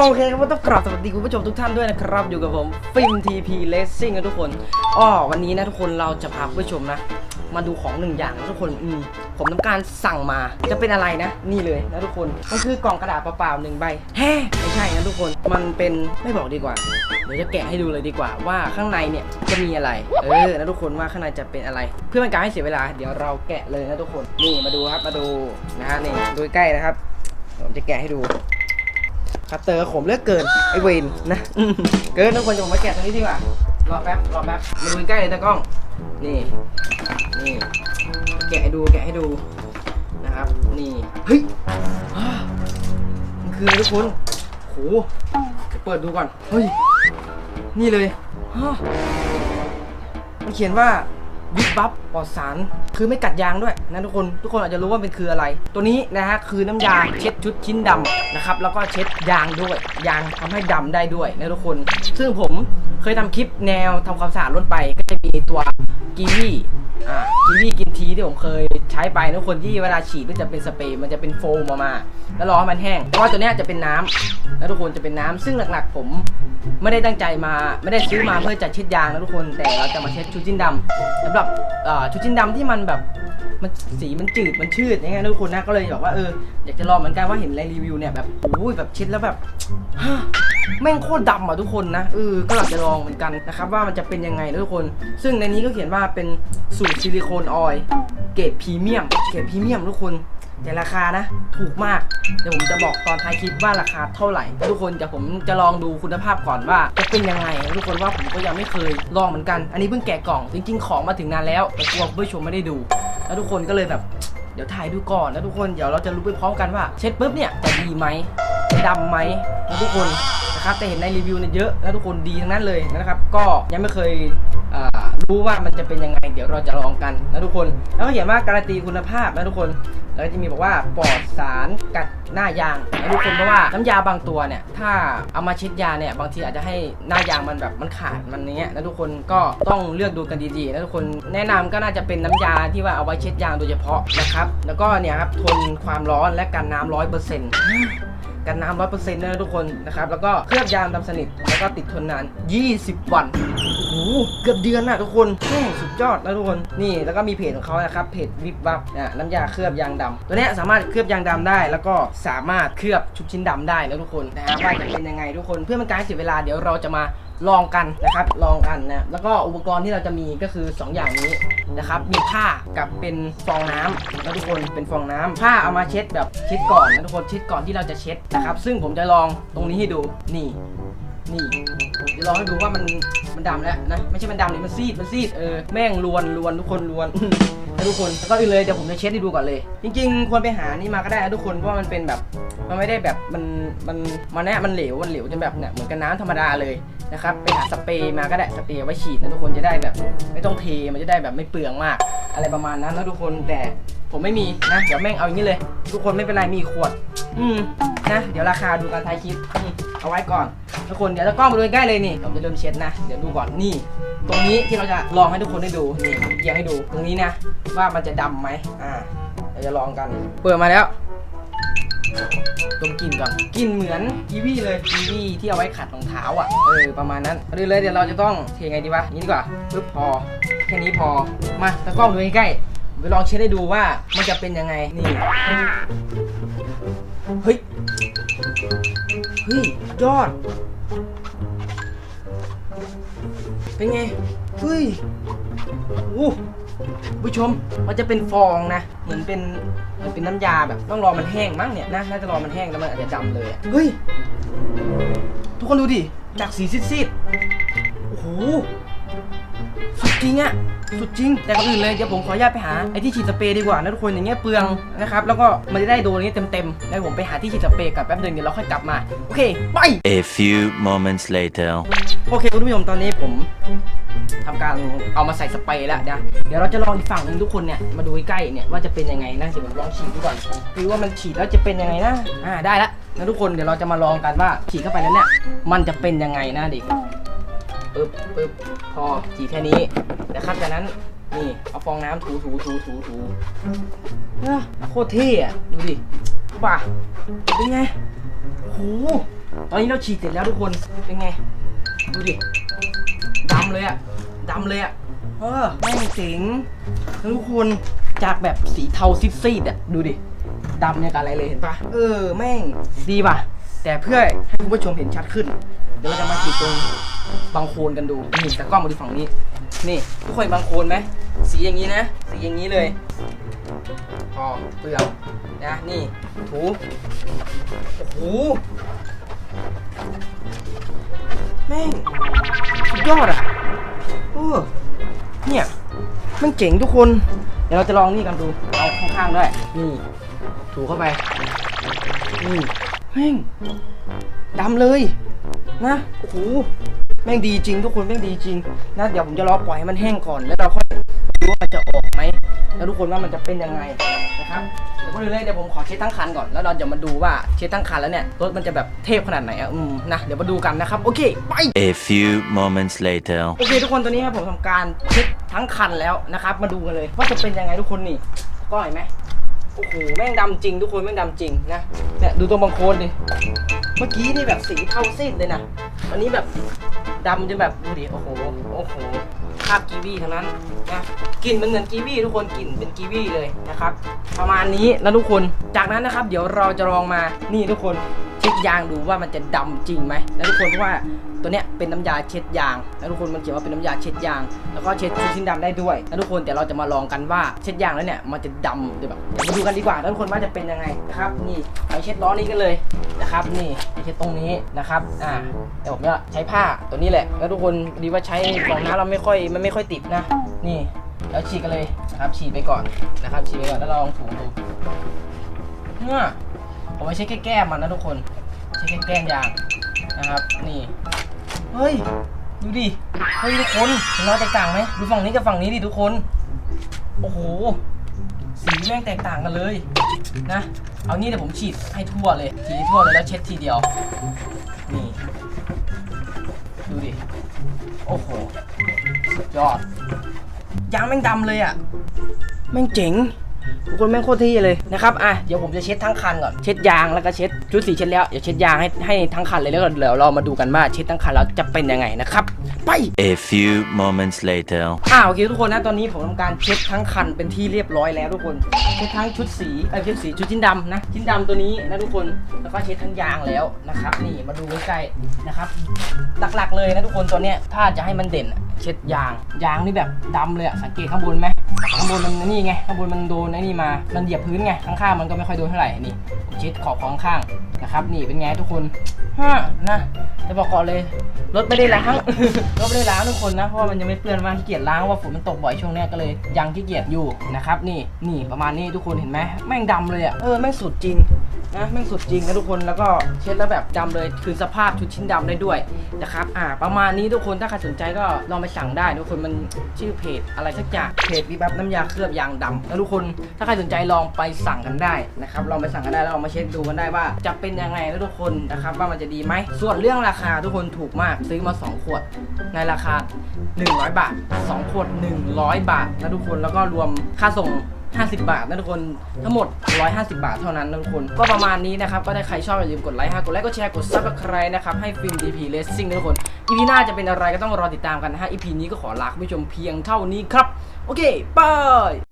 โอเคครับต้องกราบสวัสดีคุณผู้ชมทุกท่านด้วยนะครับ อยู่กับผมฟิล์มทีพีเลสซิ่งนะทุกคนอ้อวันนี้นะทุกคนเราจะพาคุณผู้ชมนะ มาดูของหนึ่งอย่างนะทุกคนอืมผมทำการสั่งมาจะเป็นอะไรนะ นี่เลยนะทุกคนมันคือกล่องกระดาษเปล่าๆหนึ่งใบแฮ่ไม่ใช่นะทุกคนมันเป็นไม่บอกดีกว่าเดี๋ยวจะแกะให้ดูเลยดีกว่าว่าข้างในเนี่ยจะมีอะไรเออนะทุกคนว่าข้างในจะเป็นอะไร เพื่อเป็นการให้เสียเวลา เดี๋ยวเราแกะเลยนะทุกคนนี่มาดูครับมาดูนะฮะนี่ดูใกล้นะครับผมจะแกะให้ดู คัตเตอร์ขมเลือกเกินไอเวนนะเกินทุกคนจะผมมาแกะตรงนี้ดีกว่ารอแป๊บรอแป๊บมาดูใกล้เลยตากล้องนี่นี่แกะให้ดูแกะให้ดูนะครับนี่เฮ้ยมันคืออะไรทุกคนโหเปิดดูก่อนเฮ้ยนี่เลยมันเขียนว่า วิบบับปลอดสาร คือไม่กัดยางด้วยนะทุกคน ทุกคนอาจจะรู้ว่าเป็นคืออะไร ตัวนี้นะฮะคือน้ำยาเช็ดชุดชิ้นดำนะครับ แล้วก็เช็ดยางด้วย ยางทำให้ดำได้ด้วยนะทุกคน ซึ่งผม เคยทำคลิปแนวทำความสะอาดรถไปก็จะมีตัวกีวีอ่ากีวี่กินทีที่ผมเคยใช้ไปนะทุกคนที่เวลาฉีดก็จะเป็นสเปรย์มันจะเป็นโฟมออกมา แล้วรอให้มันแห้งเพราะว่าตัวเนี้ยจะเป็นน้ำแล้วทุกคนจะเป็นน้ำซึ่งหลักๆ ผมไม่ได้ตั้งใจมาไม่ได้ซื้อมาเพื่อจะเช็ดยางนะทุกคนแต่เราจะมาเช็ดชุดชิ้นดำสำหรับชุดชิ้นดำที่มันแบบ มันสีมันจืดมันชืดอย่างเงี้ยนะทุกคนนะก็เลยแบบว่าเอออยากจะลองเหมือนกันว่าเห็นในรีวิวเนี่ยแบบโอ้ยแบบเช็ดแล้วแบบฮ่าแม่งโคตรดำอะทุกคนนะเออก็อยากจะลองเหมือนกันนะครับว่ามันจะเป็นยังไงนะทุกคน ซึ่งในนี้ก็เขียนว่าเป็นสูตรซิลิโคนออยล์เกรดพรีเมียมเกรดพรีเมียมทุกคน แต่ราคานะ ถูกมาก เดี๋ยวผมจะบอกตอนท้ายคลิปว่าราคาเท่าไหร่ ทุกคนจะผมจะลองดูคุณภาพก่อนว่าจะเป็นยังไง ทุกคนว่าผมก็ยังไม่เคยลองเหมือนกัน อันนี้เพิ่งแกะกล่อง จริง ๆ ของมาถึงนานแล้ว แต่กลัวผู้ชมไม่ได้ดู แล้วทุกคนก็เลยแบบ เดี๋ยวถ่ายดูก่อน แล้วทุกคนเดี๋ยวเราจะรู้ไปพร้อมกันว่า เช็ดปุ๊บเนี่ยจะดีไหมจะดำไหมทุกคน นะครับแต่เห็นในรีวิวเนี่ยเยอะนะทุกคนดีทั้งนั้นเลยนะครับ ก็ยังไม่เคยรู้ว่ามันจะเป็นยังไง เดี๋ยวเราจะลองกันนะทุกคน แล้วก็เขียนว่าการันตีคุณภาพนะทุกคนแล้วก็จะมีบอกว่าปลอดสารกัดหน้ายางนะทุกคนเพราะว่าน้ำยาบางตัวเนี่ยถ้าเอามาเช็ดยาเนี่ยบางทีอาจจะให้หน้ายางมันแบบมันขาดมันเนี้ยนะทุกคนก็ต้องเลือกดูกันดีๆนะทุกคนแนะนำก็น่าจะเป็นน้ำยาที่ว่าเอาไว้เช็ดยางโดยเฉพาะนะครับ แล้วก็เนี่ยครับทนความร้อนและกันน้ำร้อยเปอร์เซ็นต์ กันน้ำร้อยเปอร์เซ็นต์นะทุกคนนะครับแล้วก็เคลือบยางดำสนิทแล้วก็ติดทนนาน 20 วันโอ้หเกือบเดือนนะทุกคนแม่งสุดยอดนะทุกคนนี่แล้วก็มีเพจของเขานะครับเพจวิบวับนะน้ำยาเคลือบยางดำตัวเนี้ยสามารถเคลือบยางดำได้ แล้วก็สามารถเคลือบชุดชิ้นดำได้นะทุกคนนะฮะว่าจะเป็นยังไงทุกคนเพื่อเป็นการเสียเวลาเดี๋ยวเราจะมา ลองกันนะครับ ลองกันนะ แล้วก็อุปกรณ์ที่เราจะมีก็คือ 2 อย่างนี้นะครับ มีผ้ากับเป็นฟองน้ำนะทุกคน เป็นฟองน้ำผ้าเอามาเช็ดแบบเช็ดก่อนนะทุกคน เช็ดก่อนที่เราจะเช็ดนะครับ ซึ่งผมจะลองตรงนี้ให้ดู นี่ นี่เดี๋ยวลองให้ดูว่ามัน มันดำแล้วนะ ไม่ใช่มันดำนี่มันซีด มันซีด เออ แม่งลวนลวนทุกคนลวนทุกคนแล้วก็อื่นเลยเดี๋ยวผมจะเช็ดให้ดูก่อนเลย จริง ๆ ควรไปหานี่มาก็ได้นะทุกคนเพราะมันเป็นแบบ มันไม่ได้แบบมันมันมันแน่มันเหลวมันเหลวจนแบบเนี่ยเหมือนกับน้ำธรรมดาเลย นะครับไปหาสเปรย์มาก็ได้สเปรย์ไว้ฉีดนะทุกคนจะได้แบบ ไม่ต้องเทมันจะได้แบบไม่เปลืองมาก อะไรประมาณนั้นนะทุกคนแต่ผมไม่มีนะเดี๋ยวแม่งเอาอย่างนี้เลย ทุกคนไม่เป็นไรมีขวด อืมนะเดี๋ยวราคาดูกันท้ายคลิปเอาไว้ก่อนทุกคนเดี๋ยวจะกล้องมาดูใกล้เลยนี่ผมจะเริ่มเช็ดนะเดี๋ยวดูก่อนนี่ ตรงนี้ที่เราจะลองให้ทุกคนได้ดูนี่เอียงให้ดูตรงนี้นะ ว่ามันจะดำไหมอ่าเราจะลองกัน เปิดมาแล้ว ดมกลิ่นก่อนกลิ่นเหมือนกีวีเลยกีวีที่เอาไว้ขัดรองเท้าอะเออประมาณนั้นเอาดูเลยเดี๋ยวเราจะต้องเทไงดีวะอย่างนี้ดีกว่าปึ๊บพอแค่นี้พอมาตะกล้องดูใกล้ๆไปลองเช็ดให้ดูว่ามันจะเป็นยังไงนี่เฮ้ยเฮ้ยยอด เป็นไงเฮ้ยโอ้ ผู้ชมมันจะเป็นฟองนะ เหมือนเป็นเหมือนเป็นน้ำยาแบบต้องรอมันแห้งมั้งเนี่ยนะน่าจะรอมันแห้งแล้วมันอาจจะดำเลยอะเฮ้ย ทุกคนดูดิจากสีซีดๆโอ้โห สุดจริงอะสุดจริง แต่ก่อนอื่นเลยเดี๋ยวผมขออนุญาตไปหาไอ้ที่ฉีดสเปรย์ดีกว่านะทุกคนอย่างเงี้ยเปลืองนะครับแล้วก็มันจะได้โดนนี้เต็มๆแล้วผมไปหาที่ฉีดสเปรย์กับแป๊บนึงเดี๋ยวเราค่อยกลับมาโอเคไป A few moments later. โอเคคุณผู้ชมตอนนี้ผมทำการเอามาใส่สเปรย์แล้วนะเดี๋ยวเราจะลองอีกฝั่งหนึงทุกคนเนี่ยมาดูใกล้ๆเนี่ยว่าจะเป็นยังไงนะเดี๋ยวผมลองฉีดดูก่อนคือว่ามันฉีดแล้วจะเป็นยังไงนะอ่าได้ละนะทุกคนเดี๋ยวเราจะมาลองกันว่าฉีดเข้าไปแล้วเนี่ยมันจะเป็นยังไงนะเด็ก ปึ๊บปึ๊บพอฉีดแค่นี้นะครับจากนั้นนี่เอาฟองน้ำถูถูถูถูถูเอ้อโคตรเท่อะดูดิป่ะเป็นไงโอ้โหตอนนี้เราฉีดเสร็จแล้วทุกคนเป็นไง ดูดิดำเลยอะดำเลยอะเออแม่งเจ๋งทุกคนจากแบบสีเทาซีดๆอะดูดิดำเนี่ยกับอะไรเลยเห็นปะเออแม่งดีป่ะ แต่เพื่อให้คุณผู้ชมเห็นชัดขึ้น เดี๋ยวเราจะมาฉีดตรง บางโคลนกันดูนี่แต่กล้องมาดูฝั่งนี้ นี่ทุกคนเห็นบางโคลนไหมสีอย่างนี้นะ สีอย่างนี้เลยพอเปลือกนะนี่ถูโอ้โหแม่งสุดยอดอะเออเนี่ยมันเจ๋งทุกคน เดี๋ยวเราจะลองนี่กันดูเอาข้างๆด้วยนี่ถูเข้าไปนี่แม่งดำเลยนะโอ้โห แม่งดีจริง ทุกคนแม่งดีจริงนะเดี๋ยวผมจะรอปล่อยให้มันแห้งก่อนแล้วเราค่อยดูว่ามันจะออกไหมแล้วทุกคนว่ามันจะเป็นยังไงนะครับเดี๋ยวก็เลยเดี๋ยวผมขอเช็ดทั้งคันก่อนแล้วเราจะมาดูว่าเช็ดทั้งคันแล้วเนี่ยรถมันจะแบบเทพขนาดไหนอะอืมนะเดี๋ยวมาดูกันนะครับโอเคไป A few moments later. โอเคทุกคนตอนนี้ครับผมทำการเช็ดทั้งคันแล้วนะครับ มาดูกันเลยว่าจะเป็นยังไงทุกคนนี่ก็เห็นไหมโอ้โหแม่งดำจริงทุกคนแม่งดำจริงนะเนี่ยดูตรงบางโคนดิเมื่อกี้นี่แบบสีเทาซีดเลยนะอันนี้แบบ ดำจนแบบดูดิโอ้โหโอ้โหภาพกีวีทั้งนั้นนะกลิ่นมันเหมือนกีวีทุกคนกลิ่นเป็นกีวีเลยนะครับ ประมาณนี้นะทุกคนจากนั้นนะครับ เดี๋ยวเราจะลองมานี่ทุกคนเช็คยางดูว่ามันจะดำจริงไหมนะทุกคนเพราะว่า ตัวเนี้ยเป็นน้ำยาเช็ดยางแล้วทุกคนมันเขียนว่าเป็นน้ำยาเช็ดยาง แล้วก็เช็ดชิ้นดำได้ด้วยแล้วทุกคนเดี๋ยวเราจะมาลองกันว่าเช็ดยางแล้วเนี่ยมันจะดำหรือแบบเดี๋ยวมาดูกันดีกว่าแล้วทุกคนว่าจะเป็นยังไงนะครับนี่ไปเช็ดล้อนี้กันเลยนะครับนี่ไปเช็ดตรงนี้นะครับอ่าเดี๋ยวผมจะใช้ผ้าตัวนี้แหละ แล้วทุกคนดีว่าใช้ฟองน้ำเราไม่ค่อยมันไม่ค่อยติดนะ นี่แล้วฉีดกันเลยนะครับฉีดไปก่อนนะครับฉีดไปก่อนแล้วลองถูดูเนี่ยผมไม่ใช่แค่แก้มมันนะทุกคนใช้แค่แก้มยางนะครับนี่ เฮ้ย ดูดิ เฮ้ยทุกคนเห็นรอยแตกต่างไหมดูฝั่งนี้กับฝั่งนี้ดิทุกคน โอ้โห สีแม่งแตกต่างกันเลย นะ เอางี้เดี๋ยวผมฉีดให้ทั่วเลยฉีดให้ทั่วเลยแล้วเช็ดทีเดียว นี่ ดูดิ โอ้โห สุดยอดยางแม่งดำเลยอะ แม่งเจ๋ง ทุกคนแม่งโคตรเที่เลยนะครับอะเดี๋ยวผมจะเช็ดทั้งคันก่อนเช็ดยางแล้วก็เช็ดชุดสีเช็ดแล้วเดี๋ยวเช็ดยางให้ให้ทั้งคันเลยแล้วก็เดี๋ยวเรามาดูกันว่าเช็ดทั้งคันแล้วจะเป็นยังไงนะครับไป A few moments later. อ่าโอเคทุกคนนะตอนนี้ผมทำการเช็ดทั้งคันเป็นที่เรียบร้อยแล้วทุกคนเช็ดทั้งชุดสีเอ้ยชุดสีชุดชิ้นดำนะชิ้นดำตัวนี้นะทุกคนแล้วก็เช็ดทั้งยางแล้วนะครับนี่มาดูใกล้ๆนะครับหลักๆเลยนะทุกคนตัวเนี้ยถ้าจะให้มันเด่นอะเช็ดยางยางนี่แบบดำเลยอะสังเกตข้างบนไหม ข้างบนมันนี่ไงข้างบนมันโดนไอ้นี่มา มันเหยียบพื้นไงข้างๆมันก็ไม่ค่อยโดนเท่าไหร่นี่ผมเช็ดขอบของข้างนะครับ นี่เป็นไงทุกคนฮะนะจะบอกก่อนเลยรถไม่ได้ล้างรถไม่ได้ล้างทุกคนนะเพราะว่ามันยังไม่เปื้อนมากขี้เกียจล้างว่าฝนมันตกบ่อยช่วงนี้ก็เลยยังขี้เกียจอยู่นะครับ นี่นี่ประมาณนี้ทุกคนเห็นไหมแม่งดำเลยอะเออแม่งสุดจริง นะแม่งสุดจริงนะทุกคนแล้วก็เช็ดแล้วแบบดำเลยคือสภาพชุดชิ้นดำได้ด้วยนะครับอ่าประมาณนี้ทุกคนถ้าใครสนใจก็ลองไปสั่งได้ทุกคนมันชื่อเพจอะไรสักอย่างเพจวีบับน้ำยาเคลือบยางดำแล้วทุกคนถ้าใครสนใจลองไปสั่งกันได้นะครับลองไปสั่งกันได้แล้วลองมาเช็คดูกันได้ว่า จะเป็นยังไงนะทุกคนนะครับว่ามันจะดีไหมส่วนเรื่องราคาทุกคนถูกมากซื้อมา2ขวด ในราคา 100 บาท 2 ขวด 100 บาทนะทุกคนแล้วก็รวมค่าส่ง 50 บาทนะทุกคนทั้งหมด 150 บาทเท่านั้นนะทุกคนก็ประมาณนี้นะครับก็ถ้าใครชอบอย่าลืมกดไลค์ฮะกดไลค์กดแชร์กด subscribe นะครับให้ฟิล์ม DP Racing นะทุกคนอีพีหน้าจะเป็นอะไรก็ต้องรอติดตามกันนะฮะอีพีนี้ก็ขอลาคุณผู้ชมเพียงเท่านี้ครับโอเคบาย